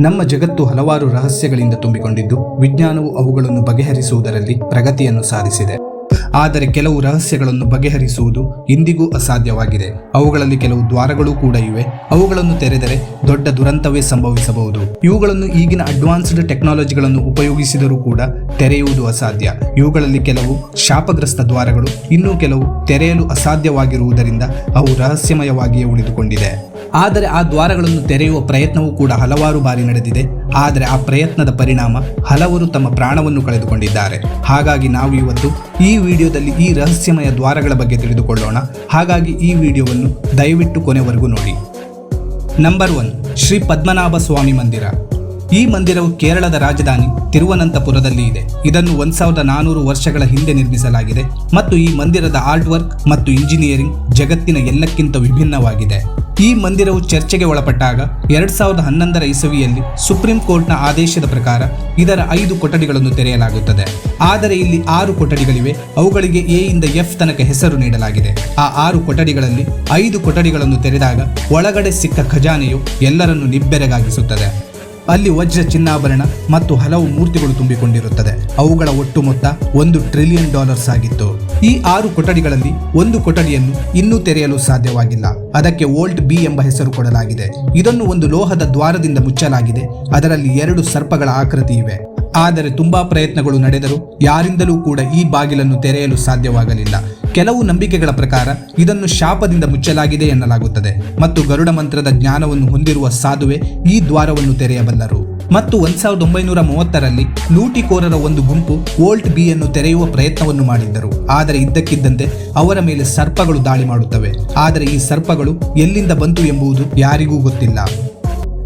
ನಮ್ಮ ಜಗತ್ತು ಹಲವಾರು ರಹಸ್ಯಗಳಿಂದ ತುಂಬಿಕೊಂಡಿದ್ದು, ವಿಜ್ಞಾನವು ಅವುಗಳನ್ನು ಬಗೆಹರಿಸುವುದರಲ್ಲಿ ಪ್ರಗತಿಯನ್ನು ಸಾಧಿಸಿದೆ. ಆದರೆ ಕೆಲವು ರಹಸ್ಯಗಳನ್ನು ಬಗೆಹರಿಸುವುದು ಇಂದಿಗೂ ಅಸಾಧ್ಯವಾಗಿದೆ. ಅವುಗಳಲ್ಲಿ ಕೆಲವು ದ್ವಾರಗಳು ಕೂಡ ಇವೆ. ಅವುಗಳನ್ನು ತೆರೆದರೆ ದೊಡ್ಡ ದುರಂತವೇ ಸಂಭವಿಸಬಹುದು. ಇವುಗಳನ್ನು ಈಗಿನ ಅಡ್ವಾನ್ಸ್ಡ್ ಟೆಕ್ನಾಲಜಿಗಳನ್ನು ಉಪಯೋಗಿಸಿದರೂ ಕೂಡ ತೆರೆಯುವುದು ಅಸಾಧ್ಯ. ಇವುಗಳಲ್ಲಿ ಕೆಲವು ಶಾಪಗ್ರಸ್ತ ದ್ವಾರಗಳು, ಇನ್ನೂ ಕೆಲವು ತೆರೆಯಲು ಅಸಾಧ್ಯವಾಗಿರುವುದರಿಂದ ಅವು ರಹಸ್ಯಮಯವಾಗಿಯೇ ಉಳಿದುಕೊಂಡಿದೆ. ಆದರೆ ಆ ದ್ವಾರಗಳನ್ನು ತೆರೆಯುವ ಪ್ರಯತ್ನವೂ ಕೂಡ ಹಲವಾರು ಬಾರಿ ನಡೆದಿದೆ. ಆದರೆ ಆ ಪ್ರಯತ್ನದ ಪರಿಣಾಮ ಹಲವರು ತಮ್ಮ ಪ್ರಾಣವನ್ನು ಕಳೆದುಕೊಂಡಿದ್ದಾರೆ. ಹಾಗಾಗಿ ನಾವು ಇವತ್ತು ಈ ವಿಡಿಯೋದಲ್ಲಿ ಈ ರಹಸ್ಯಮಯ ದ್ವಾರಗಳ ಬಗ್ಗೆ ತಿಳಿದುಕೊಳ್ಳೋಣ. ಹಾಗಾಗಿ ಈ ವಿಡಿಯೋವನ್ನು ದಯವಿಟ್ಟು ಕೊನೆವರೆಗೂ ನೋಡಿ. ನಂಬರ್ ಒನ್ ಶ್ರೀ ಪದ್ಮನಾಭ ಸ್ವಾಮಿ ಮಂದಿರ. ಈ ಮಂದಿರವು ಕೇರಳದ ರಾಜಧಾನಿ ತಿರುವನಂತಪುರದಲ್ಲಿ ಇದೆ. ಇದನ್ನು ಒಂದ್ ಸಾವಿರದ ನಾನೂರು ವರ್ಷಗಳ ಹಿಂದೆ ನಿರ್ಮಿಸಲಾಗಿದೆ. ಮತ್ತು ಈ ಮಂದಿರದ ಆರ್ಟ್ ವರ್ಕ್ ಮತ್ತು ಇಂಜಿನಿಯರಿಂಗ್ ಜಗತ್ತಿನ ಎಲ್ಲಕ್ಕಿಂತ ವಿಭಿನ್ನವಾಗಿದೆ. ಈ ಮಂದಿರವು ಚರ್ಚೆಗೆ ಒಳಪಟ್ಟಾಗ ಎರಡ್ ಸಾವಿರದ ಹನ್ನೊಂದರ ಇಸವಿಯಲ್ಲಿ ಸುಪ್ರೀಂ ಕೋರ್ಟ್ನ ಆದೇಶದ ಪ್ರಕಾರ ಇದರ ಐದು ಕೊಠಡಿಗಳನ್ನು ತೆರೆಯಲಾಗುತ್ತದೆ. ಆದರೆ ಇಲ್ಲಿ ಆರು ಕೊಠಡಿಗಳಿವೆ. ಅವುಗಳಿಗೆ ಎ ಇಂದ ಎಫ್ ತನಕ ಹೆಸರು ನೀಡಲಾಗಿದೆ. ಆ ಆರು ಕೊಠಡಿಗಳಲ್ಲಿ ಐದು ಕೊಠಡಿಗಳನ್ನು ತೆರೆದಾಗ ಒಳಗಡೆ ಸಿಕ್ಕ ಖಜಾನೆಯು ಎಲ್ಲರನ್ನು ನಿಬ್ಬೆರಗಾಗಿಸುತ್ತದೆ. ಅಲ್ಲಿ ವಜ್ರ ಚಿನ್ನಾಭರಣ ಮತ್ತು ಹಲವು ಮೂರ್ತಿಗಳು ತುಂಬಿಕೊಂಡಿರುತ್ತದೆ. ಅವುಗಳ ಒಟ್ಟು ಮೊತ್ತ ಒಂದು ಟ್ರಿಲಿಯನ್ ಡಾಲರ್ಸ್ ಆಗಿತ್ತು. ಈ ಆರು ಕೊಠಡಿಗಳಲ್ಲಿ ಒಂದು ಕೊಠಡಿಯನ್ನು ಇನ್ನೂ ತೆರೆಯಲು ಸಾಧ್ಯವಾಗಿಲ್ಲ. ಅದಕ್ಕೆ ವೋಲ್ಟ್ ಬಿ ಎಂಬ ಹೆಸರು ಕೊಡಲಾಗಿದೆ. ಇದನ್ನು ಒಂದು ಲೋಹದ ದ್ವಾರದಿಂದ ಮುಚ್ಚಲಾಗಿದೆ. ಅದರಲ್ಲಿ ಎರಡು ಸರ್ಪಗಳ ಆಕೃತಿ ಇವೆ. ಆದರೆ ತುಂಬಾ ಪ್ರಯತ್ನಗಳು ನಡೆದರೂ ಯಾರಿಂದಲೂ ಕೂಡ ಈ ಬಾಗಿಲನ್ನು ತೆರೆಯಲು ಸಾಧ್ಯವಾಗಲಿಲ್ಲ. ಕೆಲವು ನಂಬಿಕೆಗಳ ಪ್ರಕಾರ ಇದನ್ನು ಶಾಪದಿಂದ ಮುಚ್ಚಲಾಗಿದೆ ಎನ್ನಲಾಗುತ್ತದೆ. ಮತ್ತು ಗರುಡ ಮಂತ್ರದ ಜ್ಞಾನವನ್ನು ಹೊಂದಿರುವ ಸಾಧುವೆ ಈ ದ್ವಾರವನ್ನು ತೆರೆಯಬಲ್ಲರು. ಮತ್ತು ಒಂದ್ ಸಾವಿರದ ಒಂಬೈನೂರ ಮೂವತ್ತರಲ್ಲಿ ಲೂಟಿಕೋರರ ಒಂದು ಗುಂಪು ವೋಲ್ಟ್ ಬಿ ಅನ್ನು ತೆರೆಯುವ ಪ್ರಯತ್ನವನ್ನು ಮಾಡಿದ್ದರು. ಆದರೆ ಇದ್ದಕ್ಕಿದ್ದಂತೆ ಅವರ ಮೇಲೆ ಸರ್ಪಗಳು ದಾಳಿ ಮಾಡುತ್ತವೆ. ಆದರೆ ಈ ಸರ್ಪಗಳು ಎಲ್ಲಿಂದ ಬಂತು ಎಂಬುದು ಯಾರಿಗೂ ಗೊತ್ತಿಲ್ಲ.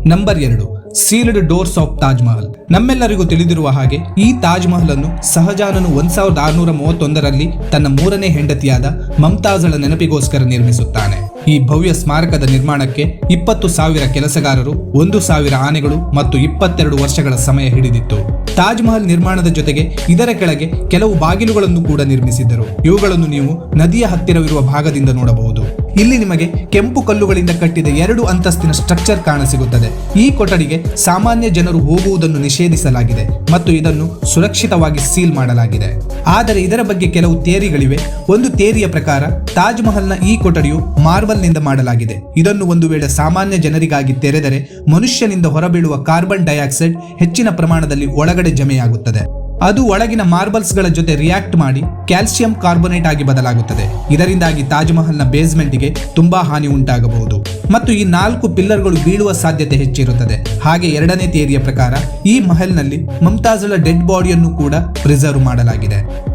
ನಂಬರ್ ಎರಡು. Sealed doors of Taj Mahal. ನಮ್ಮೆಲ್ಲರಿಗೂ ತಿಳಿದಿರುವ ಹಾಗೆ, ಈ ತಾಜ್ ಮಹಲ್ ಅನ್ನು ಸಹಜಾನನು ಒಂದ್ ಸಾವಿರದ ಆರುನೂರ ಮೂವತ್ತೊಂದರಲ್ಲಿ ತನ್ನ ಮೂರನೇ ಹೆಂಡತಿಯಾದ ಮಮತಾಜಳ ನೆನಪಿಗೋಸ್ಕರ ನಿರ್ಮಿಸುತ್ತಾನೆ. ಈ ಭವ್ಯ ಸ್ಮಾರಕದ ನಿರ್ಮಾಣಕ್ಕೆ ಇಪ್ಪತ್ತು ಸಾವಿರ ಕೆಲಸಗಾರರು, ಒಂದು ಸಾವಿರ ಆನೆಗಳು ಮತ್ತು ಇಪ್ಪತ್ತೆರಡು ವರ್ಷಗಳ ಸಮಯ ಹಿಡಿದಿತ್ತು. ತಾಜ್ ಮಹಲ್ ನಿರ್ಮಾಣದ ಜೊತೆಗೆ ಇದರ ಕೆಳಗೆ ಕೆಲವು ಬಾಗಿಲುಗಳನ್ನು ಕೂಡ ನಿರ್ಮಿಸಿದ್ದರು. ಇವುಗಳನ್ನು ನೀವು ನದಿಯ ಹತ್ತಿರವಿರುವ ಭಾಗದಿಂದ ನೋಡಬಹುದು. ಇಲ್ಲಿ ನಿಮಗೆ ಕೆಂಪು ಕಲ್ಲುಗಳಿಂದ ಕಟ್ಟಿದ ಎರಡು ಅಂತಸ್ತಿನ ಸ್ಟ್ರಕ್ಚರ್ ಕಾಣಸಿಗುತ್ತದೆ. ಈ ಕೊಠಡಿಗೆ ಸಾಮಾನ್ಯ ಜನರು ಹೋಗುವುದನ್ನು ನಿಷೇಧಿಸಲಾಗಿದೆ ಮತ್ತು ಇದನ್ನು ಸುರಕ್ಷಿತವಾಗಿ ಸೀಲ್ ಮಾಡಲಾಗಿದೆ. ಆದರೆ ಇದರ ಬಗ್ಗೆ ಕೆಲವು ತೇರಿಗಳಿವೆ ಒಂದು ತೇರಿಯ ಪ್ರಕಾರ, ತಾಜ್ ಮಹಲ್ನ ಈ ಕೊಠಡಿಯು ಮಾರ್ಬಲ್ನಿಂದ ಮಾಡಲಾಗಿದೆ. ಇದನ್ನು ಒಂದು ವೇಳೆ ಸಾಮಾನ್ಯ ಜನರಿಗಾಗಿ ತೆರೆದರೆ ಮನುಷ್ಯನಿಂದ ಹೊರಬೀಳುವ ಕಾರ್ಬನ್ ಡೈಆಕ್ಸೈಡ್ ಹೆಚ್ಚಿನ ಪ್ರಮಾಣದಲ್ಲಿ ಒಳಗಡೆ ಜಮೆಯಾಗುತ್ತದೆ. ಅದು ಒಳಗಿನ ಮಾರ್ಬಲ್ಸ್ಗಳ ಜೊತೆ ರಿಯಾಕ್ಟ್ ಮಾಡಿ ಕ್ಯಾಲ್ಸಿಯಂ ಕಾರ್ಬೊನೇಟ್ ಆಗಿ ಬದಲಾಗುತ್ತದೆ. ಇದರಿಂದಾಗಿ ತಾಜ್ ಮಹಲ್ನ ಬೇಸ್ಮೆಂಟ್ಗೆ ತುಂಬಾ ಹಾನಿ ಉಂಟಾಗಬಹುದು. ಮತ್ತು ಈ ನಾಲ್ಕು ಪಿಲ್ಲರ್ಗಳು ಬೀಳುವ ಸಾಧ್ಯತೆ ಹೆಚ್ಚಿರುತ್ತದೆ. ಹಾಗೆ ಎರಡನೇ ಥಿಯರಿಯ ಪ್ರಕಾರ ಈ ಮಹಲ್ನಲ್ಲಿ ಮಮತಾಜ್ಳ ಡೆಡ್ ಬಾಡಿಯನ್ನು ಕೂಡ ಪ್ರಿಸರ್ವ್ ಮಾಡಲಾಗಿದೆ.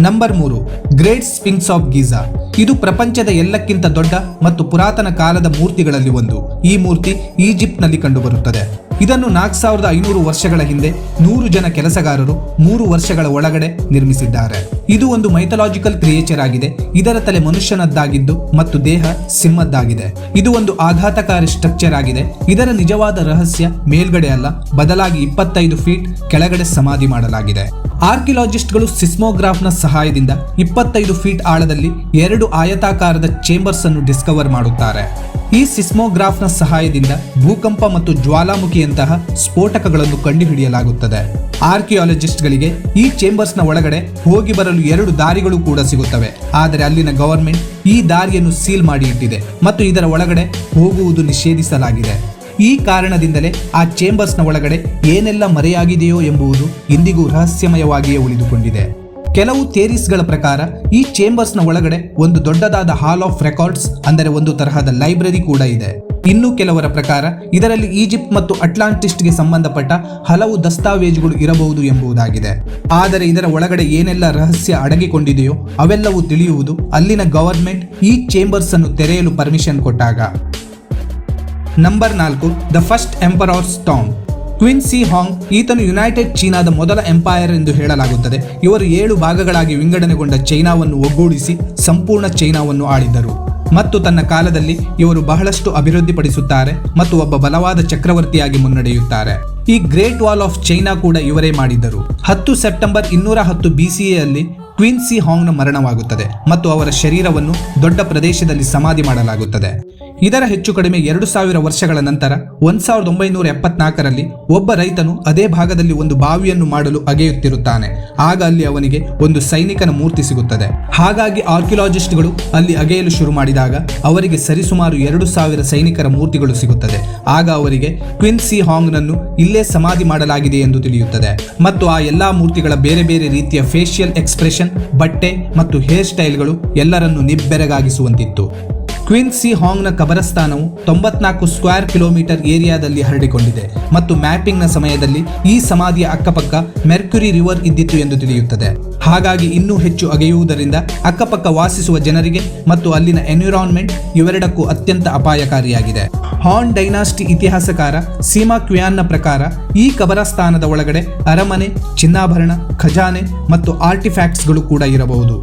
ನಂಬರ್ ಮೂರು, ಗ್ರೇಟ್ ಸ್ಪಿಂಗ್ಸ್ ಆಫ್ ಗೀಜಾ ಇದು ಪ್ರಪಂಚದ ಎಲ್ಲಕ್ಕಿಂತ ದೊಡ್ಡ ಮತ್ತು ಪುರಾತನ ಕಾಲದ ಮೂರ್ತಿಗಳಲ್ಲಿ ಒಂದು. ಈ ಮೂರ್ತಿ ಈಜಿಪ್ಟ್ನಲ್ಲಿ ಕಂಡುಬರುತ್ತದೆ. ಇದನ್ನು ನಾಲ್ಕು ಸಾವಿರದ ಐನೂರು ವರ್ಷಗಳ ಹಿಂದೆ ನೂರು ಜನ ಕೆಲಸಗಾರರು ಮೂರು ವರ್ಷಗಳ ಒಳಗಡೆ ನಿರ್ಮಿಸಿದ್ದಾರೆ. ಇದು ಒಂದು ಮೈಥಲಾಜಿಕಲ್ ಕ್ರಿಯೇಚರ್ ಆಗಿದೆ. ಇದರ ತಲೆ ಮನುಷ್ಯನದ್ದಾಗಿದ್ದು ಮತ್ತು ದೇಹ ಸಿಂಹದ್ದಾಗಿದೆ. ಇದು ಒಂದು ಆಘಾತಕಾರಿ ಸ್ಟ್ರಕ್ಚರ್ ಆಗಿದೆ. ಇದರ ನಿಜವಾದ ರಹಸ್ಯ ಮೇಲ್ಗಡೆ ಅಲ್ಲ, ಬದಲಾಗಿ ಇಪ್ಪತ್ತೈದು ಫೀಟ್ ಕೆಳಗಡೆ ಸಮಾಧಿ ಮಾಡಲಾಗಿದೆ. ಆರ್ಕಿಯಾಲಜಿಸ್ಟ್ಗಳು ಸಿಸ್ಮೋಗ್ರಾಫ್ನ ಸಹಾಯದಿಂದ ಇಪ್ಪತ್ತೈದು ಫೀಟ್ ಆಳದಲ್ಲಿ ಎರಡು ಆಯತಾಕಾರದ ಚೇಂಬರ್ಸ್ ಅನ್ನು ಡಿಸ್ಕವರ್ ಮಾಡುತ್ತಾರೆ. ಈ ಸಿಸ್ಮೋಗ್ರಾಫ್ನ ಸಹಾಯದಿಂದ ಭೂಕಂಪ ಮತ್ತು ಜ್ವಾಲಾಮುಖಿಯಂತಹ ಸ್ಫೋಟಕಗಳನ್ನು ಕಂಡುಹಿಡಿಯಲಾಗುತ್ತದೆ. ಆರ್ಕಿಯಾಲಜಿಸ್ಟ್ಗಳಿಗೆ ಈ ಚೇಂಬರ್ಸ್ನ ಒಳಗಡೆ ಹೋಗಿ ಬರಲು ಎರಡು ದಾರಿಗಳು ಕೂಡ ಸಿಗುತ್ತವೆ. ಆದರೆ ಅಲ್ಲಿನ ಗವರ್ಮೆಂಟ್ ಈ ದಾರಿಯನ್ನು ಸೀಲ್ ಮಾಡಿ ಇಟ್ಟಿದೆ ಮತ್ತು ಇದರ ಒಳಗಡೆ ಹೋಗುವುದು ನಿಷೇಧಿಸಲಾಗಿದೆ. ಈ ಕಾರಣದಿಂದಲೇ ಆ ಚೇಂಬರ್ಸ್ನ ಒಳಗಡೆ ಏನೆಲ್ಲ ಮರೆಯಾಗಿದೆಯೋ ಎಂಬುದು ಇಂದಿಗೂ ರಹಸ್ಯಮಯವಾಗಿಯೇ ಉಳಿದುಕೊಂಡಿದೆ. ಕೆಲವು ಥಿಯರೀಸ್ಗಳ ಪ್ರಕಾರ, ಈ ಚೇಂಬರ್ಸ್ನ ಒಳಗಡೆ ಒಂದು ದೊಡ್ಡದಾದ ಹಾಲ್ ಆಫ್ ರೆಕಾರ್ಡ್ಸ್, ಅಂದರೆ ಒಂದು ತರಹದ ಲೈಬ್ರರಿ ಕೂಡ ಇದೆ. ಇನ್ನು ಕೆಲವರ ಪ್ರಕಾರ, ಇದರಲ್ಲಿ ಈಜಿಪ್ಟ್ ಮತ್ತು ಅಟ್ಲಾಂಟಿಸ್ಟ್ಗೆ ಸಂಬಂಧಪಟ್ಟ ಹಲವು ದಸ್ತಾವೇಜುಗಳು ಇರಬಹುದು ಎಂಬುದಾಗಿದೆ. ಆದರೆ ಇದರ ಒಳಗಡೆ ಏನೆಲ್ಲ ರಹಸ್ಯ ಅಡಗಿಕೊಂಡಿದೆಯೋ, ಅವೆಲ್ಲವೂ ತಿಳಿಯುವುದು ಅಲ್ಲಿನ ಗವರ್ಮೆಂಟ್ ಈ ಚೇಂಬರ್ಸ್ ಅನ್ನು ತೆರೆಯಲು ಪರ್ಮಿಷನ್ ಕೊಟ್ಟಾಗ. ನಂಬರ್ ನಾಲ್ಕು, the first emperor's tomb Qin Shi Huang, ಈತನು ಯುನೈಟೆಡ್ ಚೀನಾದ ಮೊದಲ ಎಂಪೈರ್ ಎಂದು ಹೇಳಲಾಗುತ್ತದೆ. ಇವರು ಏಳು ಭಾಗಗಳಾಗಿ ವಿಂಗಡಣೆಗೊಂಡ ಚೈನಾವನ್ನು ಒಗ್ಗೂಡಿಸಿ ಸಂಪೂರ್ಣ ಚೈನಾವನ್ನು ಆಳಿದ್ದರು. ಮತ್ತು ತನ್ನ ಕಾಲದಲ್ಲಿ ಇವರು ಬಹಳಷ್ಟು ಅಭಿವೃದ್ಧಿಪಡಿಸುತ್ತಾರೆ ಮತ್ತು ಒಬ್ಬ ಬಲವಾದ ಚಕ್ರವರ್ತಿಯಾಗಿ ಮುನ್ನಡೆಯುತ್ತಾರೆ. ಈ ಗ್ರೇಟ್ ವಾಲ್ ಆಫ್ ಚೈನಾ ಕೂಡ ಇವರೇ ಮಾಡಿದ್ದರು. ಹತ್ತು ಸೆಪ್ಟೆಂಬರ್ ಇನ್ನೂರ ಹತ್ತು ಬಿಸಿಎಯಲ್ಲಿ ಕ್ವೀನ್ ಸಿ ಹಾಂಗ್ನ ಮರಣವಾಗುತ್ತದೆ ಮತ್ತು ಅವರ ಶರೀರವನ್ನು ದೊಡ್ಡ ಪ್ರದೇಶದಲ್ಲಿ ಸಮಾಧಿ ಮಾಡಲಾಗುತ್ತದೆ. ಇದರ ಹೆಚ್ಚು ಕಡಿಮೆ ಎರಡು ಸಾವಿರ ವರ್ಷಗಳ ನಂತರ, ಒಂದು ಸಾವಿರದ ಒಂಬೈನೂರ ಎಪ್ಪತ್ನಾಲ್ಕರಲ್ಲಿ ಒಬ್ಬ ರೈತನು ಅದೇ ಭಾಗದಲ್ಲಿ ಒಂದು ಬಾವಿಯನ್ನು ಮಾಡಲು ಅಗೆಯುತ್ತಿರುತ್ತಾನೆ. ಆಗ ಅಲ್ಲಿ ಅವನಿಗೆ ಒಂದು ಸೈನಿಕನ ಮೂರ್ತಿ ಸಿಗುತ್ತದೆ. ಹಾಗಾಗಿ ಆರ್ಕಿಯಾಲಜಿಸ್ಟ್ಗಳು ಅಲ್ಲಿ ಅಗೆಯಲು ಶುರು ಮಾಡಿದಾಗ ಅವರಿಗೆ ಸರಿಸುಮಾರು ಎರಡು ಸಾವಿರ ಸೈನಿಕರ ಮೂರ್ತಿಗಳು ಸಿಗುತ್ತದೆ. ಆಗ ಅವರಿಗೆ ಕ್ವಿನ್ ಸಿ ಹಾಂಗ್ನನ್ನು ಇಲ್ಲೇ ಸಮಾಧಿ ಮಾಡಲಾಗಿದೆ ಎಂದು ತಿಳಿಯುತ್ತದೆ. ಮತ್ತು ಆ ಎಲ್ಲಾ ಮೂರ್ತಿಗಳ ಬೇರೆ ಬೇರೆ ರೀತಿಯ ಫೇಶಿಯಲ್ ಎಕ್ಸ್ಪ್ರೆಷನ್, ಬಟ್ಟೆ ಮತ್ತು ಹೇರ್ ಸ್ಟೈಲ್ಗಳು ಎಲ್ಲರನ್ನು ನಿಬ್ಬೆರಗಾಗಿಸುವಂತಿತ್ತು. ಕ್ವೀನ್ ಸಿ ಹಾಂಗ್ನ ಕಬರಸ್ಥಾನವು ತೊಂಬತ್ನಾಲ್ಕು ಸ್ಕ್ವೇರ್ ಕಿಲೋಮೀಟರ್ ಏರಿಯಾದಲ್ಲಿ ಹರಡಿಕೊಂಡಿದೆ ಮತ್ತು ಮ್ಯಾಪಿಂಗ್ನ ಸಮಯದಲ್ಲಿ ಈ ಸಮಾಧಿಯ ಅಕ್ಕಪಕ್ಕ ಮೆರ್ಕ್ಯುರಿ ರಿವರ್ ಇದ್ದಿತ್ತು ಎಂದು ತಿಳಿಯುತ್ತದೆ. ಹಾಗಾಗಿ ಇನ್ನೂ ಹೆಚ್ಚು ಅಗೆಯುವುದರಿಂದ ಅಕ್ಕಪಕ್ಕ ವಾಸಿಸುವ ಜನರಿಗೆ ಮತ್ತು ಅಲ್ಲಿನ ಎನ್ವಿರಾನ್ಮೆಂಟ್ ಇವೆರಡಕ್ಕೂ ಅತ್ಯಂತ ಅಪಾಯಕಾರಿಯಾಗಿದೆ. ಹಾನ್ ಡೈನಾಸ್ಟಿ ಇತಿಹಾಸಕಾರ ಸೀಮಾ ಕ್ವಿಯಾನ್ನ ಪ್ರಕಾರ ಈ ಕಬರಸ್ಥಾನದ ಒಳಗಡೆ ಅರಮನೆ, ಚಿನ್ನಾಭರಣ, ಖಜಾನೆ ಮತ್ತು ಆರ್ಟಿಫ್ಯಾಕ್ಟ್ಸ್ಗಳು ಕೂಡ ಇರಬಹುದು.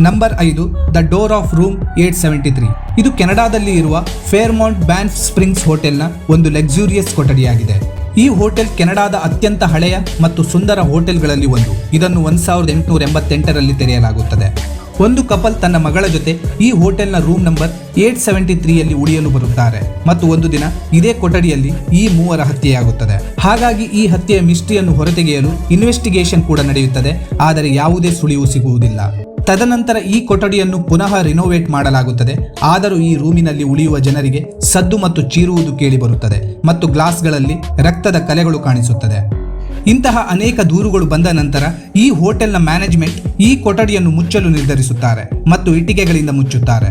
ನಂಬರ್ ಐದು, the door of room eight seventy three. ಇದು ಕೆನಡಾದಲ್ಲಿ ಇರುವ ಫೇರ್ಮೌಂಟ್ ಬ್ಯಾನ್ ಸ್ಪ್ರಿಂಗ್ಸ್ ಹೋಟೆಲ್ನ ಒಂದು ಲಕ್ಸುರಿಯಸ್ ಕೊಠಡಿಯಾಗಿದೆ. ಈ ಹೋಟೆಲ್ ಕೆನಡಾದ ಅತ್ಯಂತ ಹಳೆಯ ಮತ್ತು ಸುಂದರ ಹೋಟೆಲ್ಗಳಲ್ಲಿ ಒಂದು. ಇದನ್ನು ಒಂದು ಸಾವಿರದ ಎಂಟುನೂರ ಎಂಬತ್ತೆಂಟರಲ್ಲಿ ತೆರೆಯಲಾಗುತ್ತದೆ. ಒಂದು ಕಪಲ್ ತನ್ನ ಮಗಳ ಜೊತೆ ಈ ಹೋಟೆಲ್ನ ರೂಮ್ ನಂಬರ್ ಏಟ್ ಸೆವೆಂಟಿ ತ್ರೀಯಲ್ಲಿ ಉಳಿಯಲು ಬರುತ್ತಾರೆ. ಮತ್ತು ಒಂದು ದಿನ ಇದೇ ಕೊಠಡಿಯಲ್ಲಿ ಈ ಮೂವರ ಹತ್ಯೆಯಾಗುತ್ತದೆ. ಹಾಗಾಗಿ ಈ ಹತ್ಯೆಯ ಮಿಸ್ಟ್ರಿಯನ್ನು ಹೊರತೆಗೆಯಲು ಇನ್ವೆಸ್ಟಿಗೇಷನ್ ಕೂಡ ನಡೆಯುತ್ತದೆ. ಆದರೆ ಯಾವುದೇ ಸುಳಿವು ಸಿಗುವುದಿಲ್ಲ. ತದನಂತರ ಈ ಕೊಠಡಿಯನ್ನು ಪುನಃ ರಿನೋವೇಟ್ ಮಾಡಲಾಗುತ್ತದೆ. ಆದರೂ ಈ ರೂಮಿನಲ್ಲಿ ಉಳಿಯುವ ಜನರಿಗೆ ಸದ್ದು ಮತ್ತು ಚೀರುವುದು ಕೇಳಿಬರುತ್ತದೆ ಮತ್ತು ಗ್ಲಾಸ್ಗಳಲ್ಲಿ ರಕ್ತದ ಕಲೆಗಳು ಕಾಣಿಸುತ್ತದೆ. ಇಂತಹ ಅನೇಕ ದೂರುಗಳು ಬಂದ ನಂತರ ಈ ಹೋಟೆಲ್ನ ಮ್ಯಾನೇಜ್ಮೆಂಟ್ ಈ ಕೊಠಡಿಯನ್ನು ಮುಚ್ಚಲು ನಿರ್ಧರಿಸುತ್ತಾರೆ ಮತ್ತು ಇಟ್ಟಿಗೆಗಳಿಂದ ಮುಚ್ಚುತ್ತಾರೆ.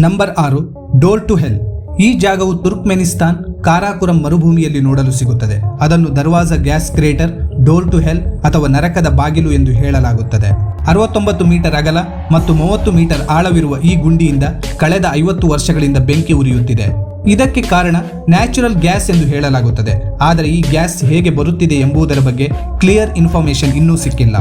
ನಂಬರ್ ಆರು, ಡೋರ್ ಟು ಹೆಲ್. ಈ ಜಾಗವು ತುರ್ಕ್ಮೆನಿಸ್ತಾನ್ ಕಾರಾಕುರಂ ಮರುಭೂಮಿಯಲ್ಲಿ ನೋಡಲು ಸಿಗುತ್ತದೆ. ಅದನ್ನು Darvaza gas crater door to hell ಅಥವಾ ನರಕದ ಬಾಗಿಲು ಎಂದು ಹೇಳಲಾಗುತ್ತದೆ. ಅರವತ್ತೊಂಬತ್ತು ಮೀಟರ್ ಅಗಲ ಮತ್ತು ಮೂವತ್ತು ಮೀಟರ್ ಆಳವಿರುವ ಈ ಗುಂಡಿಯಿಂದ ಕಳೆದ ಐವತ್ತು ವರ್ಷಗಳಿಂದ ಬೆಂಕಿ ಉರಿಯುತ್ತಿದೆ. ಇದಕ್ಕೆ ಕಾರಣ ನ್ಯಾಚುರಲ್ ಗ್ಯಾಸ್ ಎಂದು ಹೇಳಲಾಗುತ್ತದೆ. ಆದರೆ ಈ ಗ್ಯಾಸ್ ಹೇಗೆ ಬರುತ್ತಿದೆ ಎಂಬುದರ ಬಗ್ಗೆ ಕ್ಲಿಯರ್ ಇನ್ಫಾರ್ಮೇಶನ್ ಇನ್ನೂ ಸಿಕ್ಕಿಲ್ಲ.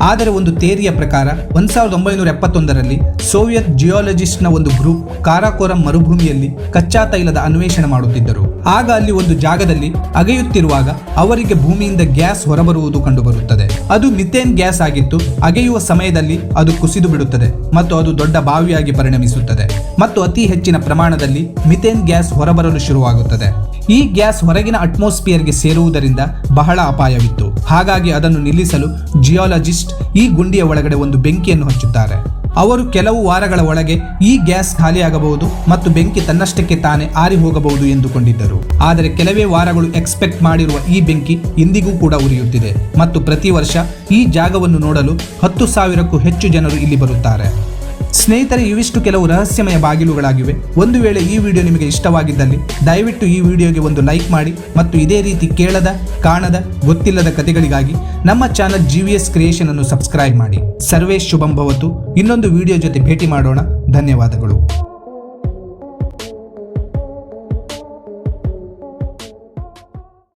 ಆದರೆ ಒಂದು ತೇರಿಯ ಪ್ರಕಾರ ಒಂದು ಸಾವಿರದ ಒಂಬೈನೂರ ಎಪ್ಪತ್ತೊಂದರಲ್ಲಿ ಸೋವಿಯತ್ ಜಿಯಾಲಜಿಸ್ಟ್ನ ಒಂದು ಗ್ರೂಪ್ ಕಾರಾಕೋರಂ ಮರುಭೂಮಿಯಲ್ಲಿ ಕಚ್ಚಾ ತೈಲದ ಅನ್ವೇಷಣೆ ಮಾಡುತ್ತಿದ್ದರು. ಆಗ ಅಲ್ಲಿ ಒಂದು ಜಾಗದಲ್ಲಿ ಅಗೆಯುತ್ತಿರುವಾಗ ಅವರಿಗೆ ಭೂಮಿಯಿಂದ ಗ್ಯಾಸ್ ಹೊರಬರುವುದು ಕಂಡುಬರುತ್ತದೆ. ಅದು ಮಿಥೇನ್ ಗ್ಯಾಸ್ ಆಗಿತ್ತು. ಅಗೆಯುವ ಸಮಯದಲ್ಲಿ ಅದು ಕುಸಿದು ಬಿಡುತ್ತದೆ ಮತ್ತು ಅದು ದೊಡ್ಡ ಬಾವಿಯಾಗಿ ಪರಿಣಮಿಸುತ್ತದೆ ಮತ್ತು ಅತಿ ಹೆಚ್ಚಿನ ಪ್ರಮಾಣದಲ್ಲಿ ಮಿಥೇನ್ ಗ್ಯಾಸ್ ಹೊರಬರಲು ಶುರುವಾಗುತ್ತದೆ. ಈ ಗ್ಯಾಸ್ ಹೊರಗಿನ ಅಟ್ಮಾಸ್ಫಿಯರ್ಗೆ ಸೇರುವುದರಿಂದ ಬಹಳ ಅಪಾಯವಿತ್ತು. ಹಾಗಾಗಿ ಅದನ್ನು ನಿಲ್ಲಿಸಲು ಜಿಯಾಲಜಿಸ್ಟ್ ಈ ಗುಂಡಿಯ ಒಳಗಡೆ ಒಂದು ಬೆಂಕಿಯನ್ನು ಹಚ್ಚುತ್ತಾರೆ. ಅವರು ಕೆಲವು ವಾರಗಳ ಒಳಗೆ ಈ ಗ್ಯಾಸ್ ಖಾಲಿಯಾಗಬಹುದು ಮತ್ತು ಬೆಂಕಿ ತನ್ನಷ್ಟಕ್ಕೆ ತಾನೇ ಆರಿ ಹೋಗಬಹುದು ಎಂದುಕೊಂಡಿದ್ದರು. ಆದರೆ ಕೆಲವೇ ವಾರಗಳು ಎಕ್ಸ್ಪೆಕ್ಟ್ ಮಾಡಿರುವ ಈ ಬೆಂಕಿ ಇಂದಿಗೂ ಕೂಡ ಉರಿಯುತ್ತಿದೆ ಮತ್ತು ಪ್ರತಿ ವರ್ಷ ಈ ಜಾಗವನ್ನು ನೋಡಲು ಹತ್ತು ಸಾವಿರಕ್ಕೂ ಹೆಚ್ಚು ಜನರು ಇಲ್ಲಿ ಬರುತ್ತಾರೆ. ಸ್ನೇಹಿತರೆ, ಇವಿಷ್ಟು ಕೆಲವು ರಹಸ್ಯಮಯ ಬಾಗಿಲುಗಳಾಗಿವೆ. ಒಂದು ವೇಳೆ ಈ ವಿಡಿಯೋ ನಿಮಗೆ ಇಷ್ಟವಾಗಿದ್ದಲ್ಲಿ, ದಯವಿಟ್ಟು ಈ ವಿಡಿಯೋಗೆ ಒಂದು ಲೈಕ್ ಮಾಡಿ ಮತ್ತು ಇದೇ ರೀತಿ ಕೇಳದ, ಕಾಣದ, ಗೊತ್ತಿಲ್ಲದ ಕಥೆಗಳಿಗಾಗಿ ನಮ್ಮ channel G V S creation ಅನ್ನು ಸಬ್ಸ್ಕ್ರೈಬ್ ಮಾಡಿ. ಸರ್ವೇ ಶುಭಂ ಭವತು. ಇನ್ನೊಂದು ವಿಡಿಯೋ ಜೊತೆ ಭೇಟಿ ಮಾಡೋಣ. ಧನ್ಯವಾದಗಳು.